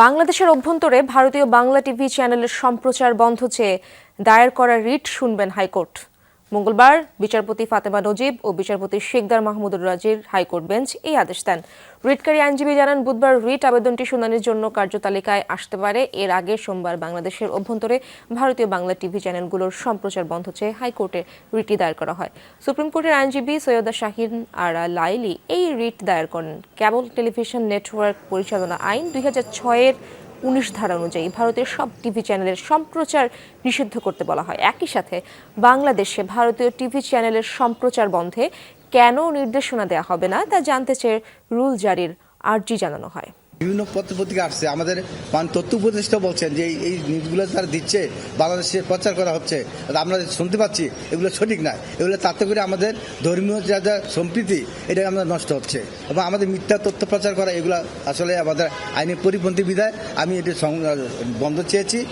বাংলাদেশের অভ্যন্তরে ভারতীয় বাংলা টিভি চ্যানেলের সম্প্রচার বন্ধ চেয়ে দায়ের করা রিট শুনবেন হাইকোর্ট। মঙ্গলবার বিচারপতি ফাতেমা নজিব ও বিচারপতি শেখদার মাহমুদুর রাজির হাইকোর্ট বেঞ্চ এই আদেশ দেন। রিটকারী আইনজীবী জানান, বুধবার রিট আবেদনটি শুনানির জন্য কার্যতালিকায় আসতে পারে। এর আগে সোমবার বাংলাদেশের অভ্যন্তরে ভারতীয় বাংলা টিভি চ্যানেলগুলোর সম্প্রচার বন্ধ চেয়ে হাইকোর্টে রিটটি দায়ের করা হয়। সুপ্রিম কোর্টের আইনজীবী সৈয়দা শাহিন আরা লাইলি এই রিট দায়ের করেন। কেবল টেলিভিশন নেটওয়ার্ক পরিচালনা আইন দুই হাজার ছয়ের উনিশ ধারা অনুযায়ী ভারতের সব টিভি চ্যানেলের সম্প্রচার নিষিদ্ধ করতে বলা হয়। একই সাথে বাংলাদেশে ভারতীয় টিভি চ্যানেলের সম্প্রচার বন্ধে কেন নির্দেশনা দেওয়া হবে না তা জানতে চেয়ে রুল জারির আর্জি জানানো হয়। বিভিন্ন পত্রপত্রিকা আসছে। আমাদের মান তথ্য উপদেষ্টা বলছেন যে এই- নিউজগুলো তারা দিচ্ছে, বাংলাদেশে প্রচার করা হচ্ছে আমরা শুনতে পাচ্ছি, এগুলো সঠিক না এগুলো তাতে করে আমাদের ধর্মীয় যা যা সম্প্রীতি, এটা আমাদের নষ্ট হচ্ছে। এবং আমাদের মিথ্যা তথ্য প্রচার করা, এগুলো আসলে আমাদের আইনের পরিপন্থী বিধায় আমি এটি বন্ধ চেয়েছি।